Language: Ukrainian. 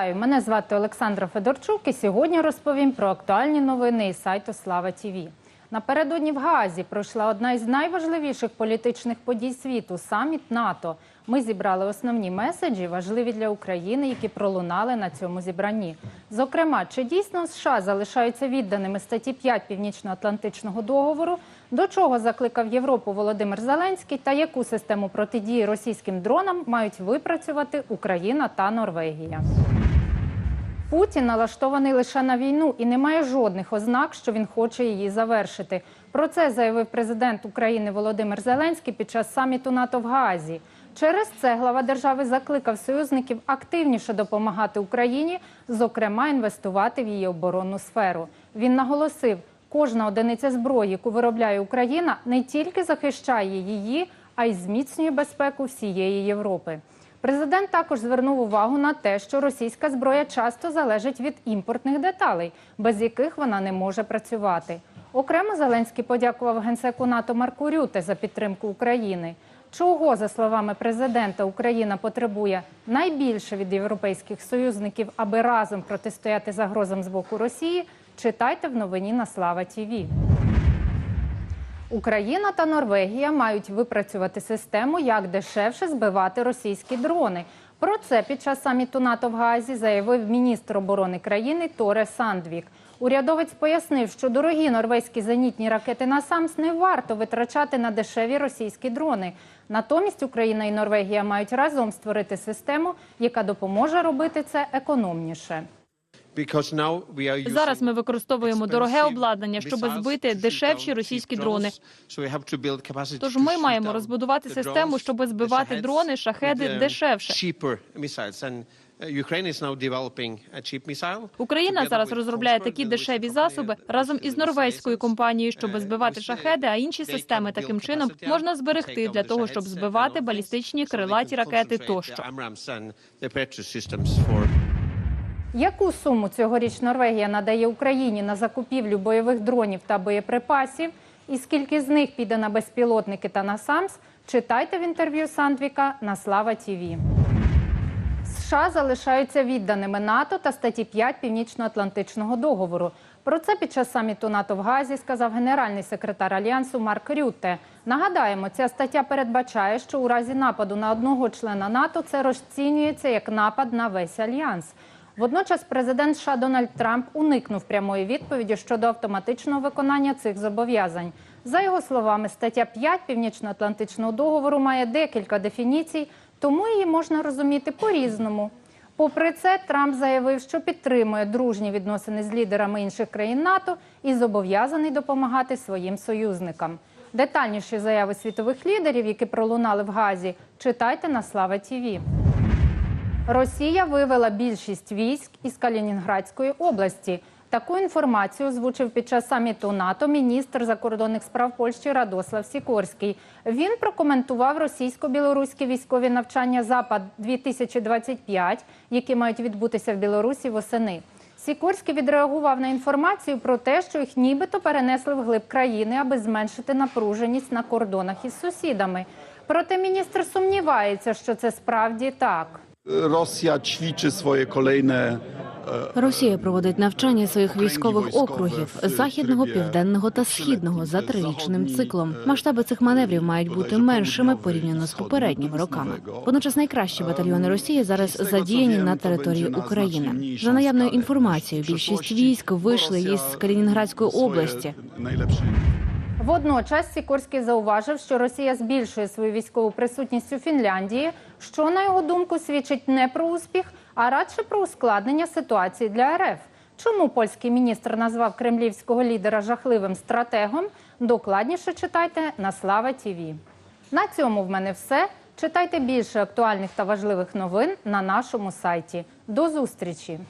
Вітаю! Мене звати Олександра Федорчук і сьогодні розповім про актуальні новини із сайту Слава ТІВІ. Напередодні в Гаазі пройшла одна із найважливіших політичних подій світу саміт НАТО. Ми зібрали основні меседжі, важливі для України, які пролунали на цьому зібранні. Зокрема, чи дійсно США залишаються відданими статті 5 Північно-Атлантичного договору, до чого закликав Європу Володимир Зеленський, та яку систему протидії російським дронам мають випрацювати Україна та Норвегія. Путін налаштований лише на війну і немає жодних ознак, що він хоче її завершити. Про це заявив президент України Володимир Зеленський під час саміту НАТО в Гаазі. Через це глава держави закликав союзників активніше допомагати Україні, зокрема інвестувати в її оборонну сферу. Він наголосив, кожна одиниця зброї, яку виробляє Україна, не тільки захищає її, а й зміцнює безпеку всієї Європи. Президент також звернув увагу на те, що російська зброя часто залежить від імпортних деталей, без яких вона не може працювати. Окремо Зеленський подякував генсеку НАТО Марку Рюте за підтримку України. Чого, за словами президента, Україна потребує найбільше від європейських союзників, аби разом протистояти загрозам з боку Росії, читайте в новині на Слава ТІВІ. Україна та Норвегія мають випрацювати систему, як дешевше збивати російські дрони. Про це під час саміту НАТО в Гаазі заявив міністр оборони країни Торе Сандвік. Урядовець пояснив, що дорогі норвезькі зенітні ракети «Насамс» не варто витрачати на дешеві російські дрони. Натомість Україна і Норвегія мають разом створити систему, яка допоможе робити це економніше. Зараз ми використовуємо дороге обладнання, щоб збити дешевші російські дрони. Тож ми маємо розбудувати систему, щоб збивати дрони, шахеди дешевше. Україна зараз розробляє такі дешеві засоби разом із норвезькою компанією, щоб збивати шахеди, а інші системи таким чином можна зберегти для того, щоб збивати балістичні крилаті ракети тощо. Яку суму цьогоріч Норвегія надає Україні на закупівлю бойових дронів та боєприпасів? І скільки з них піде на безпілотники та на САМС? Читайте в інтерв'ю Сандвіка на Слава ТІВІ. США залишаються відданими НАТО та статті 5 Північно-Атлантичного договору. Про це під час саміту НАТО в Газі сказав генеральний секретар альянсу Марк Рютте. Нагадаємо, ця стаття передбачає, що у разі нападу на одного члена НАТО це розцінюється як напад на весь альянс. Водночас президент США Дональд Трамп уникнув прямої відповіді щодо автоматичного виконання цих зобов'язань. За його словами, стаття 5 Північно-Атлантичного договору має декілька дефініцій, тому її можна розуміти по-різному. Попри це, Трамп заявив, що підтримує дружні відносини з лідерами інших країн НАТО і зобов'язаний допомагати своїм союзникам. Детальніші заяви світових лідерів, які пролунали в Газі, читайте на Слава ТІВІ. Росія вивела більшість військ із Калінінградської області. Таку інформацію озвучив під час саміту НАТО міністр закордонних справ Польщі Радослав Сікорський. Він прокоментував російсько-білоруські військові навчання Запад 2025 які мають відбутися в Білорусі восени. Сікорський відреагував на інформацію про те, що їх нібито перенесли в глиб країни, аби зменшити напруженість на кордонах із сусідами. Проте міністр сумнівається, що це справді так. Rosja ćwiczy swoje kolejne Росія проводить навчання своїх військових округів західного, південного та східного за трирічним циклом. Масштаби цих маневрів мають бути меншими порівняно з попередніми роками. Водночас найкращі батальйони Росії зараз задіяні на території України. За наявною інформацією, більшість військ вийшли із Калінінградської області. Водночас Сікорський зауважив, що Росія збільшує свою військову присутність у Фінляндії, що, на його думку, свідчить не про успіх, а радше про ускладнення ситуації для РФ. Чому польський міністр назвав кремлівського лідера жахливим стратегом? Докладніше читайте на Слава ТІВІ. На цьому в мене все. Читайте більше актуальних та важливих новин на нашому сайті. До зустрічі!